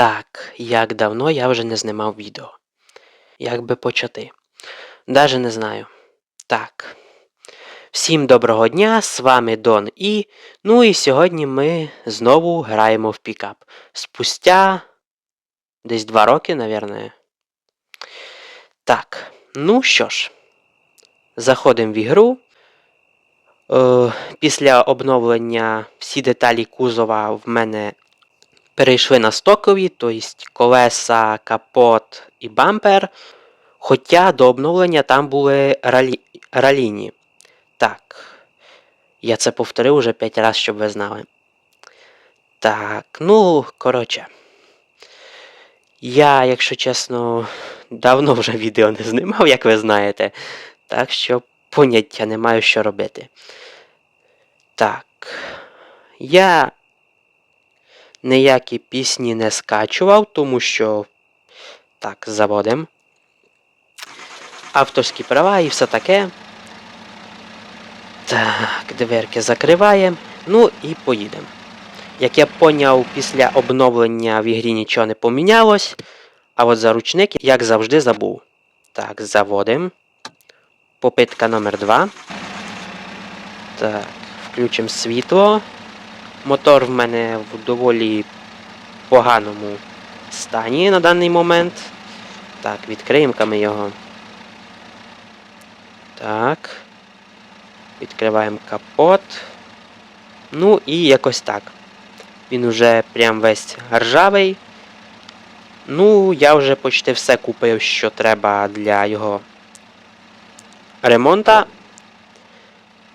Так, як давно я вже не знімав відео. Як би почати? Даже не знаю. Так. Всім доброго дня, з вами Дон І. Ну і сьогодні ми знову граємо в пікап. Спустя десь два роки, наверное. Так, ну що ж, заходимо в ігру. Е, після обновлення всі деталі кузова в мене перейшли на стокові, тобто колеса, капот і бампер. Хоча до обновлення там були ралі... раліні. Так. Я це повторив уже 5 разів, щоб ви знали. Так, ну, коротше. Я, якщо чесно, давно вже відео не знімав, як ви знаєте. Так що поняття не маю, що робити. Так. Я ніякі пісні не скачував, тому що. Так, заводим. Авторські права і все таке. Так, дверки закриваємо. Ну і поїдемо. Як я поняв, після обновлення в ігрі нічого не помінялось. А от за ручник, як завжди, забув. Так, заводимо. Попитка номер 2. Так, включимо світло. Мотор в мене в доволі поганому стані на даний момент. Так, відкриємо ми його. Так. Відкриваємо капот. Ну і якось так. Він уже прям весь ржавий. Ну, я вже почти все купив, що треба для його ремонта.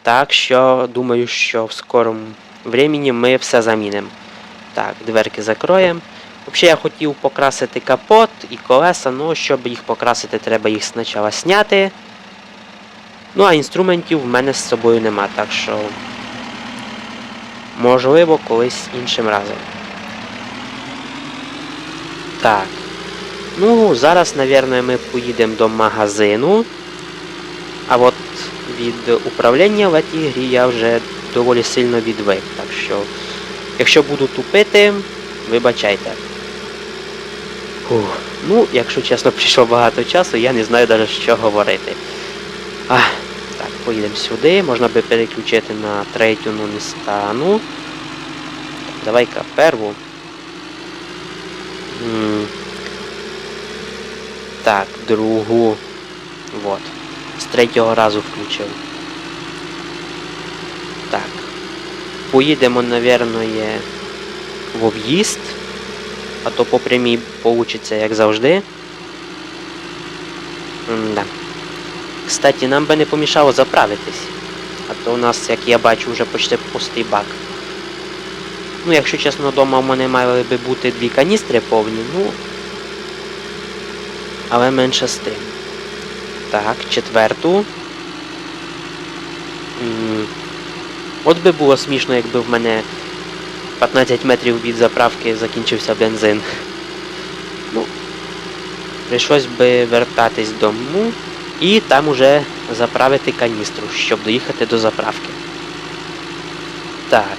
Так що думаю, що в скорому времени ми все замінимо. Так, дверки закроємо. Взагалі я хотів покрасити капот і колеса, ну щоб їх покрасити, треба їх спочатку зняти. Ну, а інструментів в мене з собою нема, так що можливо колись іншим разом. Так. Ну, зараз, напевно, ми поїдемо до магазину. А от від управління в цій грі я вже доволі сильно відвик. Так що, якщо буду тупити, вибачайте. Фух. Ну, якщо чесно, прийшло багато часу, я не знаю навіть що говорити. Ах, так, поїдемо сюди. Можна би переключити на третю, ну не стану. Давай-ка перву. М, Так, другу. Вот. Третього разу включив. Так. Поїдемо, напевно, в об'їзд. А то по прямій получиться, як завжди. М-да. Кстати, нам би не помішало заправитись. А то у нас, як я бачу, вже почти пустий бак. Ну, якщо чесно, вдома в мене мали би бути дві каністри повні, ну. Але менше з тим. Так, четверту. От би було смішно, якби в мене 15 метрів від заправки закінчився бензин. Ну, прийшлось би вертатись дому і там уже заправити каністру, щоб доїхати до заправки. Так.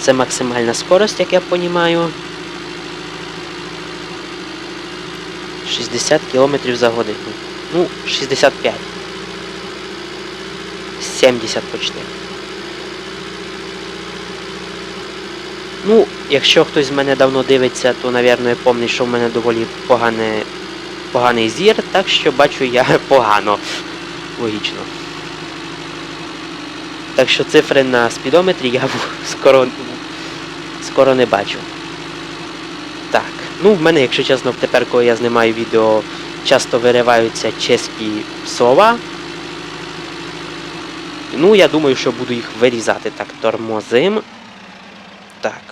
Це максимальна скорость, як я розумію. 60 км за годину. Ну, 65. 70 почти. Ну, якщо хтось з мене давно дивиться, то, напевно, пам'ятає, що в мене доволі погане, поганий зір, так що бачу я погано. Логічно. Так що цифри на спідометрі я скоро, скоро не бачу. Так, ну в мене, якщо чесно, тепер, коли я знімаю відео, часто вириваються чеські слова. Ну, я думаю, що буду їх вирізати. Так, тормозим. Так.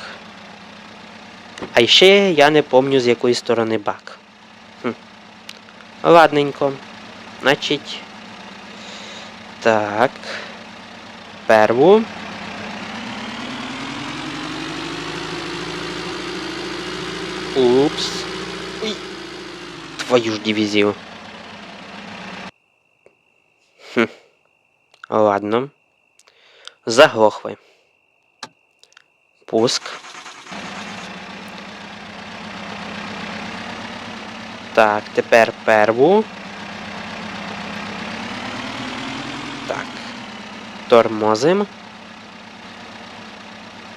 А ще я не пам'ятаю, з якої сторони бак. Хм. Ладненько. Значить. Так. Перву. Упс. Твою ж дивізію. Хм. Ладно. Заглохли. Пуск. Так, тепер перву. Так. Тормозим.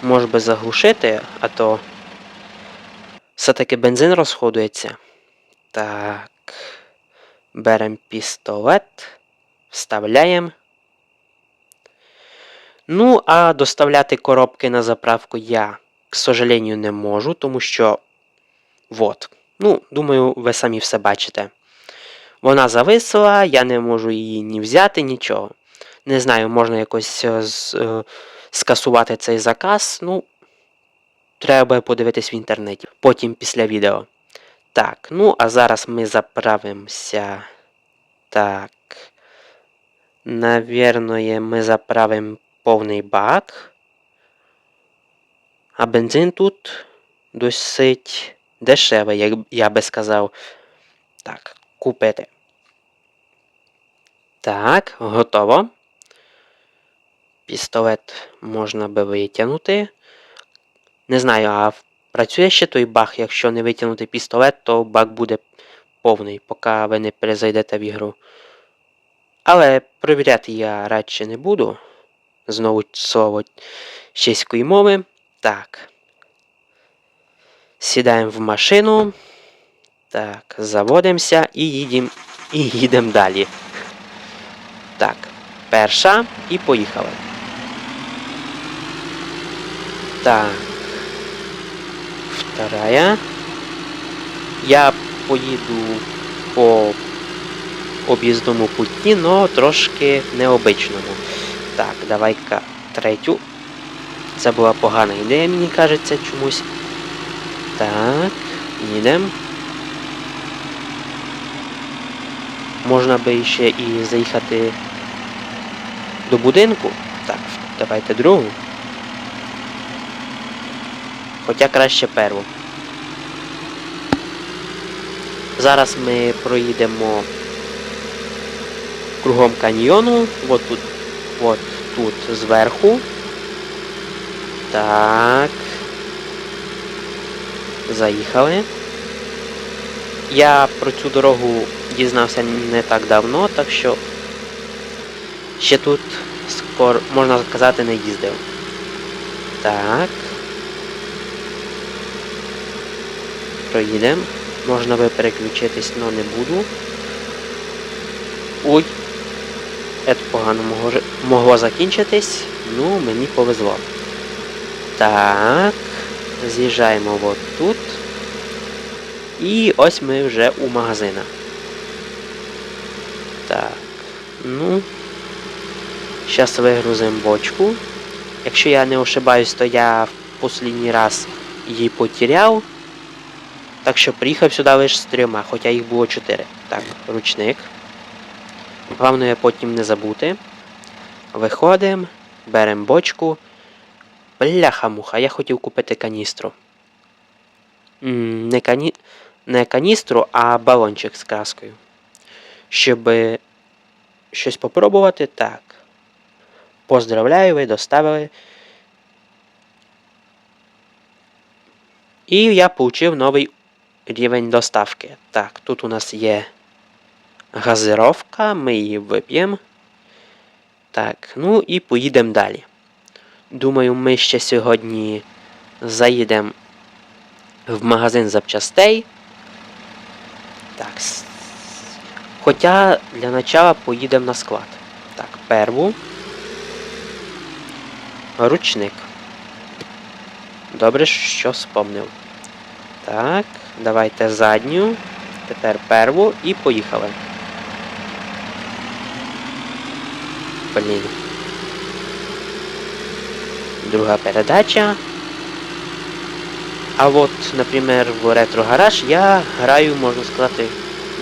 Може би заглушити, а то все-таки бензин розходується. Так. Беремо пістолет. Вставляємо. Ну, а доставляти коробки на заправку я, к сожалению, не можу, тому що. Вот. Ну, думаю, ви самі все бачите. Вона зависла, я не можу її ні взяти, нічого. Не знаю, можна якось е, е, скасувати цей заказ. Ну, треба подивитись в інтернеті. Потім після відео. Так, ну, а зараз ми заправимося. Так. Навірно, ми заправимо повний бак. А бензин тут досить дешевий, як я би сказав. Так, купити. Так, готово. Пістолет можна би витягнути. Не знаю, а працює ще той бак, якщо не витягнути пістолет, то бак буде повний, поки ви не перезайдете в ігру. Але провіряти я радше не буду. Знову слово чеської мови. Так. Сідаємо в машину. Так, заводимося і їдемо і їдемо далі. Так, перша і поїхали. Так. Вторая. Я поїду по об'їзному путі, но трошки необичному. Так, давай-ка третю. Це була погана ідея, мені кажеться, чомусь. Так, їдемо. Можна би ще і заїхати до будинку. Так, давайте другу. Хоча краще перву. Зараз ми проїдемо кругом каньйону. От тут, от тут зверху. Так. Заїхали. Я про цю дорогу дізнався не так давно, так що ще тут скоро, можна сказати, не їздив. Так. Проїдемо. Можна би переключитись, але не буду. Ой. Це погано могло, закінчитись. Ну, мені повезло. Так. З'їжджаємо от тут. І ось ми вже у магазинах. Так. Ну. Зараз вигрузимо бочку. Якщо я не ошибаюсь, то я в останній раз її потеряв. Так що приїхав сюди лише з трьома, хоча їх було чотири. Так, ручник. Головне потім не забути. Виходимо, беремо бочку. Бляха-муха, я хотів купити каністру. Не, кані... не каністру, а балончик з краскою. Щоб щось попробувати, так. Поздравляю, ви доставили. І я отримав новий рівень доставки. Так, тут у нас є газировка, ми її вип'ємо. Так, ну і поїдемо далі. Думаю, ми ще сьогодні заїдемо в магазин запчастей. Так. Хоча для начала поїдемо на склад. Так, перву. Ручник. Добре, що спомнив. Так, давайте задню. Тепер перву і поїхали. Блін. Друга передача. А от, наприклад, в ретро-гараж я граю, можна сказати,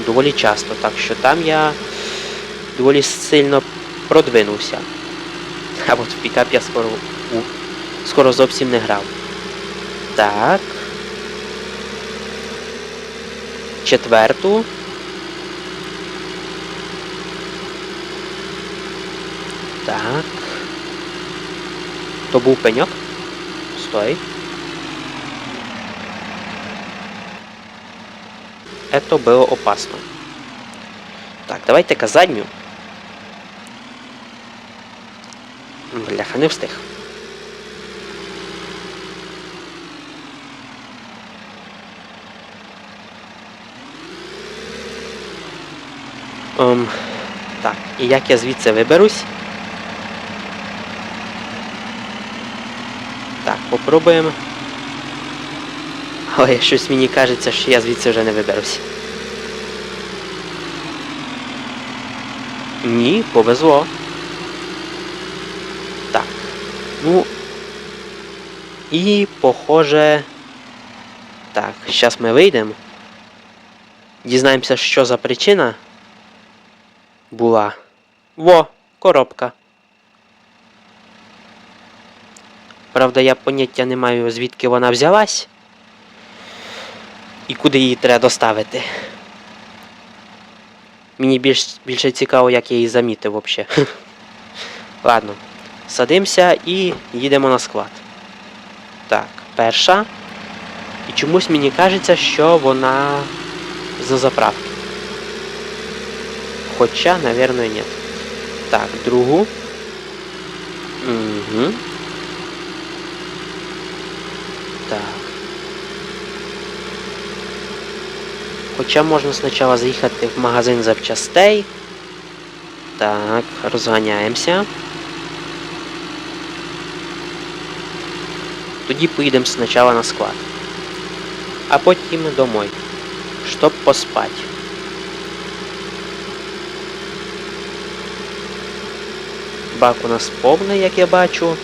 доволі часто, так що там я доволі сильно продвинувся. А от в пікап я скоро скоро зовсім не грав. Так. Четверту. Так. То був пеньок. Стой. это было опасно. Так, давайте-ка задню. Бляха, не встиг. Ем, так, і як я звідси виберусь? Так, попробуємо. Але щось мені кажеться, що я звідси вже не виберусь. Ні, повезло. Так. Ну. І похоже. Так, зараз ми вийдемо. Дізнаємося, що за причина була. Во, коробка. Правда, я поняття не маю, звідки вона взялась. І куди її треба доставити. Мені більш, більше цікаво, як я її замітив взагалі. Ладно, садимося і їдемо на склад. Так, перша. І чомусь мені кажеться, що вона за заправки. Хоча, наверное, нет. Так, другу. Угу. Так. Хоча можна спочатку заїхати в магазин запчастей. Так, розганяємося. Тоді поїдемо спочатку на склад. А потім домой. Щоб поспати. Бак у нас повний, як я бачу.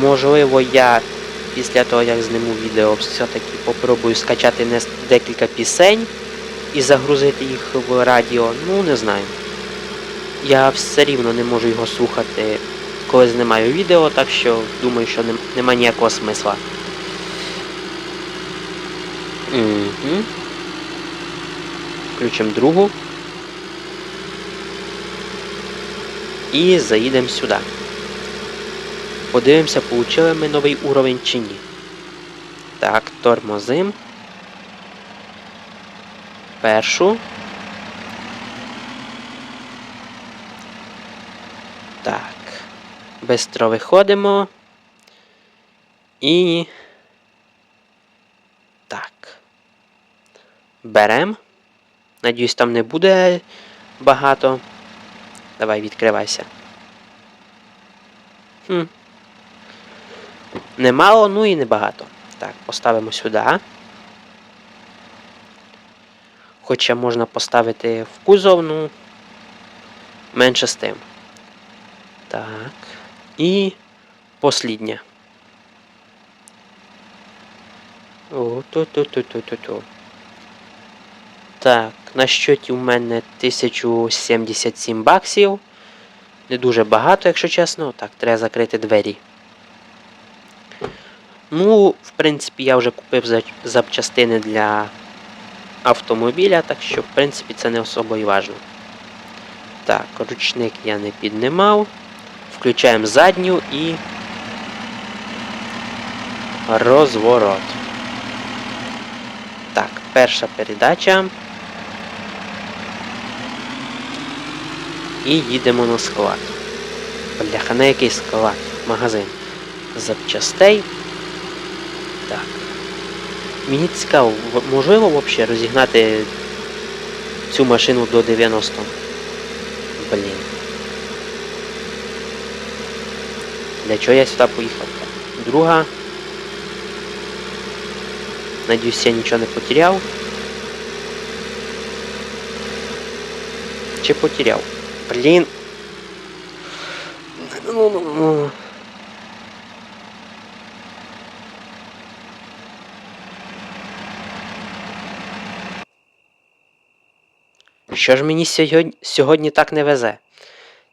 Можливо, я після того, як зніму відео, все-таки попробую скачати декілька пісень і загрузити їх в радіо. Ну, не знаю. Я все рівно не можу його слухати, коли знімаю відео, так що думаю, що нем- нема ніякого смисла. Угу. Включимо другу. І заїдемо сюди. Подивимося, получили ми новий уровень чи ні. Так, тормозим. Першу. Так. Бистро виходимо. І. Так. Берем. Надіюсь, там не буде багато. Давай, відкривайся. Хм. Немало, ну і небагато. Так, поставимо сюди. Хоча можна поставити в кузов, ну. Менше з тим. Так. І посліднє. О, ту-ту-ту-ту-ту-ту. Так, на щоті у мене 1077 баксів. Не дуже багато, якщо чесно. Так, треба закрити двері. Ну, в принципі, я вже купив запчастини для автомобіля, так що, в принципі, це не особо і важно. Так, ручник я не піднімав. Включаємо задню і. Розворот. Так, перша передача. І їдемо на склад. Бляха, на який склад? Магазин. Запчастей. Так. Мені цікаво, можливо взагалі розігнати цю машину до 90. Блін. Для чого я сюди поїхав? Друга. Надіюсь, я нічого не потеряв. Чи потеряв? Блін. Ну, ну, ну. Що ж мені сьогодні, сьогодні так не везе?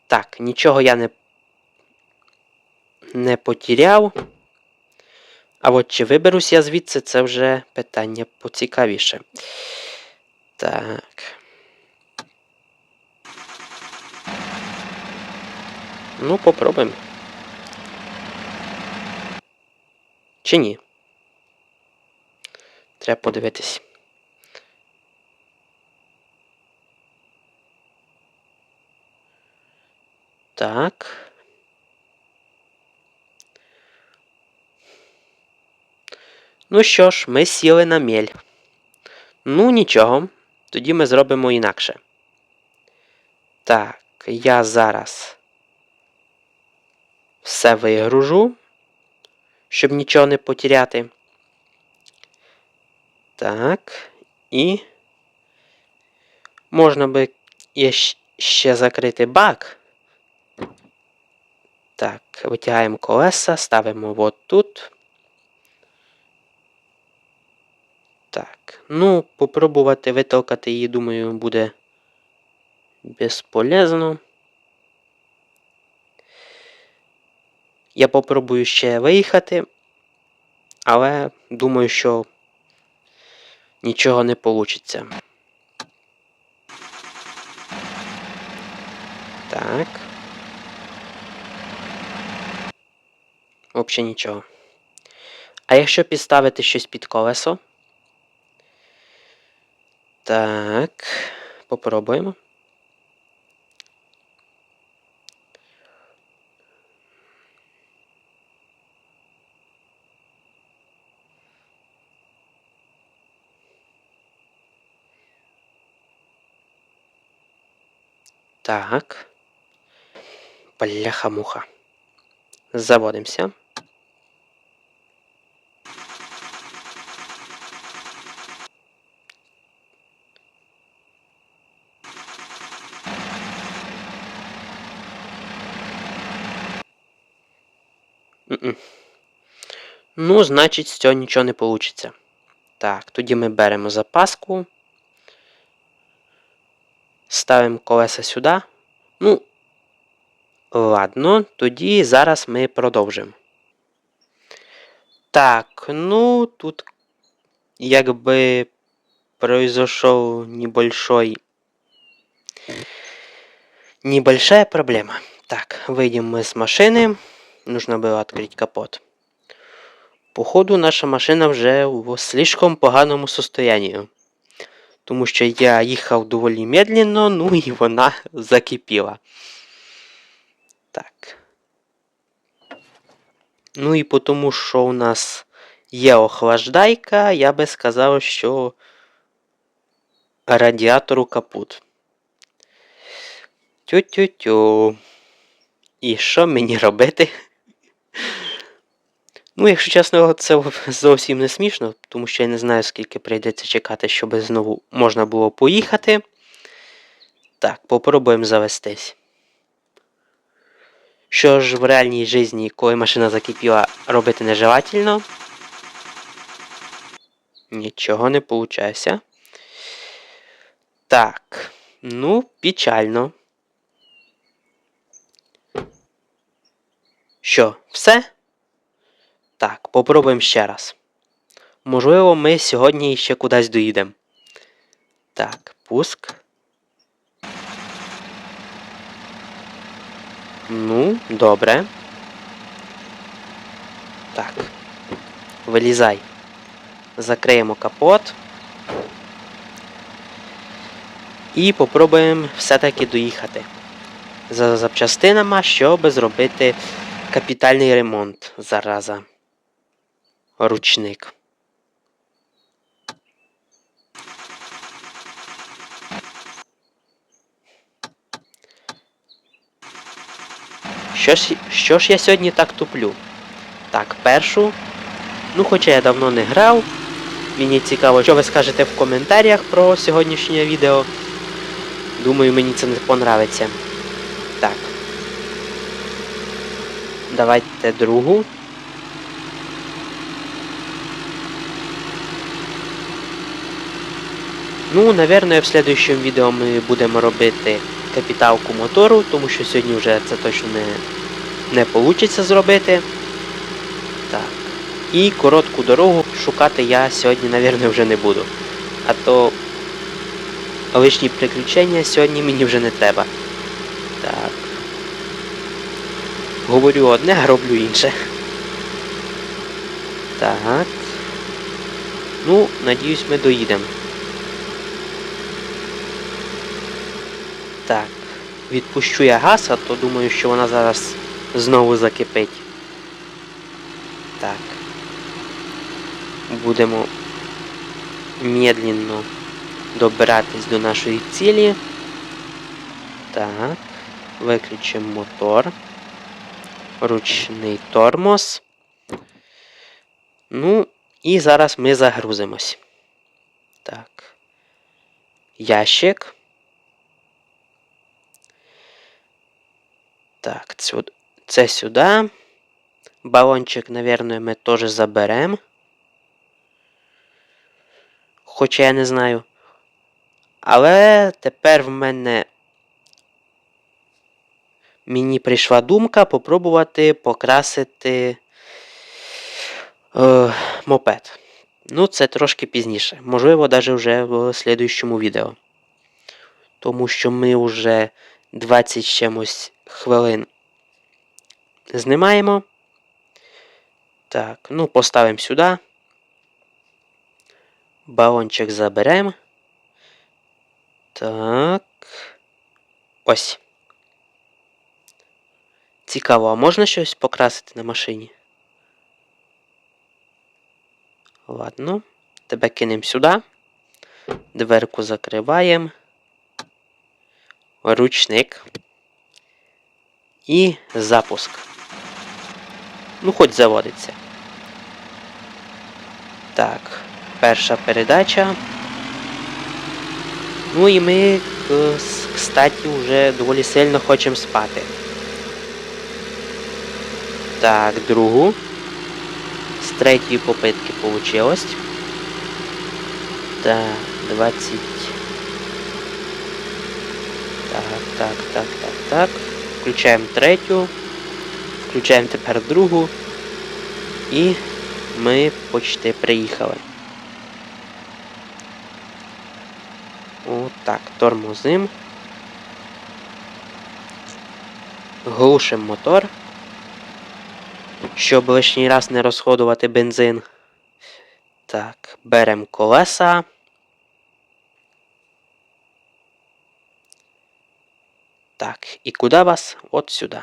Так, нічого я не, не потеряв. А от чи виберусь я звідси, це вже питання поцікавіше. Так. Ну, попробуємо. Чи ні? Треба подивитись. Так. Ну що ж, ми сіли на мель? Ну, нічого. Тоді ми зробимо інакше. Так, я зараз все вигружу, щоб нічого не потеряти. Так. І можна би ще закрити бак. Так, витягаємо колеса, ставимо от тут. Так, ну, попробувати витолкати її, думаю, буде безполезно. Я попробую ще виїхати, але думаю, що нічого не вийде. Так. Взагалі нічого. А якщо підставити щось під колесо? Так, попробуємо. Так. Бляха-муха. Заводимося. Ну, значить, з цього нічого не вийде. Так, тоді ми беремо запаску. Ставимо колеса сюди. Ну, ладно, тоді зараз ми продовжимо. Так, ну, тут якби произошел небольшой... Небольшая проблема. Так, выйдем мы с машины. Нужно было открыть капот. Походу, наша машина вже у слишком поганому состоянии. Тому що я їхав доволі медленно, ну і вона закипіла. Так. Ну і тому, що у нас є охлаждайка, я би сказав, що радіатору капут. Тю-тю-тю. І що мені робити? Ну, якщо чесно, це зовсім не смішно, тому що я не знаю, скільки прийдеться чекати, щоб знову можна було поїхати. Так, попробуємо завестись. Що ж в реальній житті, коли машина закипіла, робити нежелательно. Нічого не виходить. Так, ну, печально. Що, все? Так, попробуємо ще раз. Можливо, ми сьогодні ще кудись доїдемо. Так, пуск. Ну, добре. Так. Вилізай. Закриємо капот. І попробуємо все-таки доїхати. За запчастинами, щоб зробити капітальний ремонт зараза. Ручник. Що ж, що ж я сьогодні так туплю? Так, першу. Ну, хоча я давно не грав. Мені цікаво, що ви скажете в коментарях про сьогоднішнє відео. Думаю, мені це не понравиться. Так. Давайте другу. Ну, наверное, в следующем відео ми будемо робити капіталку мотору, тому що сьогодні вже це точно не, не вийде зробити. Так. І коротку дорогу шукати я сьогодні, наверное, вже не буду. А то лишні приключення сьогодні мені вже не треба. Так. Говорю одне, а роблю інше. Так. Ну, надіюсь, ми доїдемо. Так. Відпущу я газ, а то думаю, що вона зараз знову закипить. Так. Будемо медленно добиратись до нашої цілі. Так. Виключимо мотор. Ручний тормоз. Ну, і зараз ми загрузимось. Так. Ящик. Так, це сюди. Балончик, наверное, ми теж заберемо. Хоча я не знаю. Але тепер в мене мені прийшла думка попробувати покрасити е, мопед. Ну, це трошки пізніше. Можливо, навіть вже в слідуючому відео. Тому що ми вже 20 чимось хвилин знімаємо. Так, ну, поставимо сюди. Балончик заберемо. Так. Ось. Цікаво, а можна щось покрасити на машині? Ладно. Тебе кинемо сюди. Дверку закриваємо. Ручник. І запуск. Ну, хоч заводиться. Так, перша передача. Ну і ми, к- кстати, вже доволі сильно хочемо спати. Так, другу. З третьої попитки получилось. Так, 20. Так, так, так, так, так. Включаємо третю. Включаємо тепер другу. І ми почти приїхали. Отак, тормозим. Глушимо мотор. Щоб лишній раз не розходувати бензин. Так, беремо колеса. Так, і куди вас? От сюди.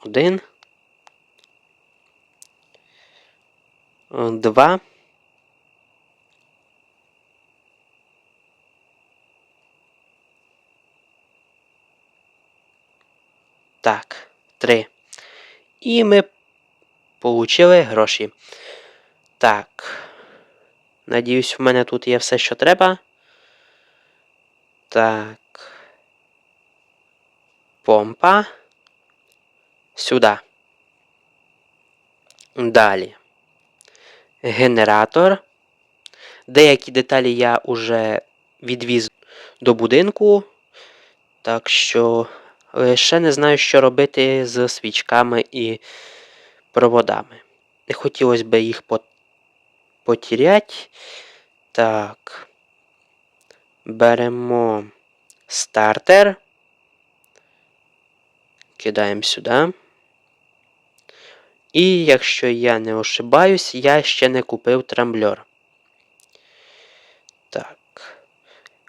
Один. Два. Так, три. І ми получили гроші. Так. Надіюсь, в мене тут є все, що треба. Так. Помпа. Сюди. Далі. Генератор. Деякі деталі я вже відвіз до будинку. Так що лише не знаю, що робити з свічками і проводами. Не хотілося б їх по- потеряти. Так. Беремо стартер. Кидаємо сюди. І якщо я не ошибаюсь, я ще не купив трамблер. Так.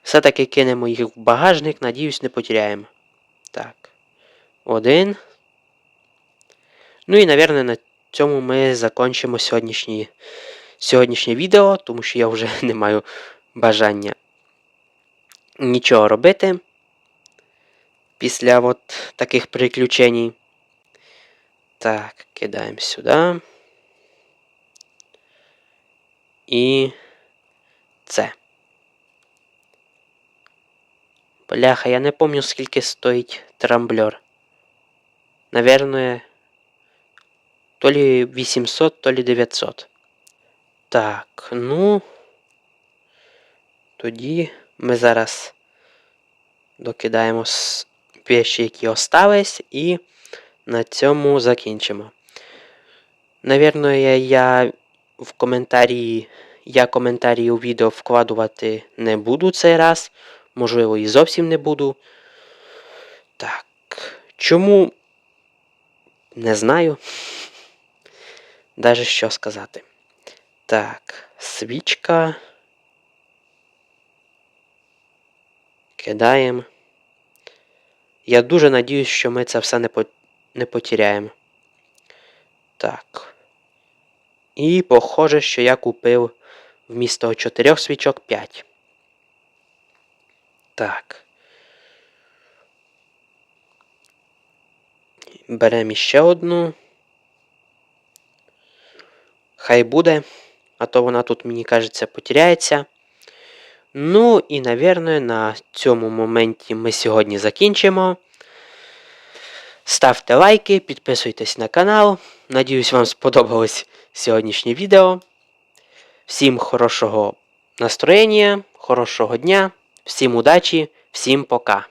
Все-таки кинемо їх в багажник, надіюсь, не потеряємо. Так. Один. Ну і, напевно, на цьому ми закінчимо сьогоднішнє, сьогоднішнє відео, тому що я вже не маю бажання нічого робити після от таких приключень. Так, кидаємо сюди. І це. Бляха, я не пам'ятаю, скільки стоїть трамблер. Наверное, то ли 800, то ли 900. Так, ну. Тоді ми зараз докидаємо с- які остались, і на цьому закінчимо. Навірно, я, я в коментарі, я коментарі у відео вкладувати не буду цей раз. Можливо, і зовсім не буду. Так. Чому? Не знаю. Даже що сказати. Так, свічка. Кидаємо. Я дуже надіюсь, що ми це все не, по... не потеряємо. Так. І похоже, що я купив вмісто 4 свічок 5. Так. Беремо ще одну. Хай буде, а то вона тут, мені кажеться, потеряється. Ну і, навірно, на цьому моменті ми сьогодні закінчимо. Ставте лайки, підписуйтесь на канал. Надіюсь, вам сподобалось сьогоднішнє відео. Всім хорошого настроєння, хорошого дня, всім удачі, всім пока.